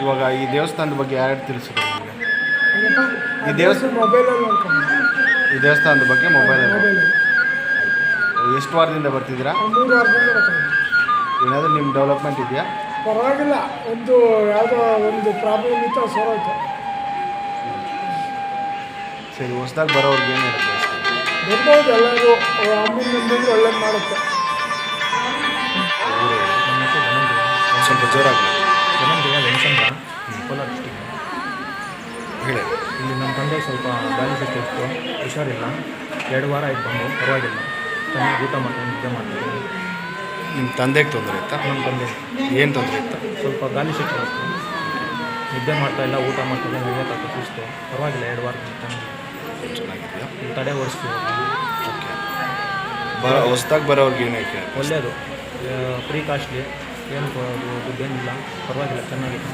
ಇವಾಗ ಈ ದೇವಸ್ಥಾನದ ಬಗ್ಗೆ ಯಾರು ತಿಳಿಸಿದ್ರು ಈ ದೇವಸ್ಥಾನ ಮೊಬೈಲಲ್ಲಿ ಈ ದೇವಸ್ಥಾನದ ಬಗ್ಗೆ ಮೊಬೈಲಲ್ಲಿ ಮೊಬೈಲ್ ಎಷ್ಟು ವಾರದಿಂದ ಬರ್ತಿದ್ದೀರಾ? ಮೂರು ವಾರದಿಂದ ಏನಾದರೂ ನಿಮ್ಮ ಡೆವಲಪ್ಮೆಂಟ್ ಇದೆಯಾ? ಪರವಾಗಿಲ್ಲ. ಒಂದು ಯಾವುದೋ ಒಂದು ಪ್ರಾಬ್ಲಮ್ ಇತ್ತು ಸೋರೋಯ್ತು ಸರಿ ಹೊಸ್ದಾಗಿ ಬರೋರ್ಗೆ ಏನು ಬರ್ಬೋದು ಎಲ್ಲರೂ. ಅಮ್ಮನ ಬಂದು ಒಳ್ಳೇದು ಮಾಡುತ್ತೆ. ಜೋರಾಗಿ ವೆಂಕಟೇಶ್ವರ ಕೋಲಾರ ಡಿಸ್ಟಿಕ್ ಹೇಳಿ. ಇಲ್ಲಿ ನಮ್ಮ ತಂದೆ ಸ್ವಲ್ಪ ಗಾಳಿ ಸಿಕ್ಕಿತ್ತು ಹುಷಾರಿಲ್ಲ. ಎರಡು ವಾರ ಆಯ್ತು ಬಂದು. ಪರವಾಗಿಲ್ಲ. ಚೆನ್ನಾಗಿ ಊಟ ಮಾಡ್ತೀನಿ ನಿದ್ದೆ ಮಾಡ್ತೀನಿ ನಿಮ್ಮ ತಂದೆಗೆ ತೊಂದರೆ ಇತ್ತಾ? ನಮ್ಮ ತಂದೆ. ಏನು ತೊಂದರೆ ಇತ್ತು? ಸ್ವಲ್ಪ ಗಾಳಿ ಸಿಕ್ಕಿತ್ತು ನಿದ್ದೆ ಮಾಡ್ತಾ ಇಲ್ಲ ಊಟ ಮಾಡ್ತಾ ಇಲ್ಲ ನಡಿಯೋಕ್ಕಾಗ್ತದೆ ಸುಸ್ತು. ಪರವಾಗಿಲ್ಲ ಎರಡು ವಾರ ಚೆನ್ನಾಗಿ ಚೆನ್ನಾಗಿದೆಯಾ? ತಡೆ ಓಡಿಸ್ತೀವಿ. ಓಕೆ. ಬರೋ ಹೊಸ್ದಾಗಿ ಬರೋರ್ಗೆ ಏನೈತೆ ಒಳ್ಳೆಯದು ಫ್ರೀ ಕಾಸ್ಟ್ಲಿ ಏನು ದುಡ್ಡೇನಿಲ್ಲ. ಪರವಾಗಿಲ್ಲ ಚೆನ್ನಾಗಿದೆ.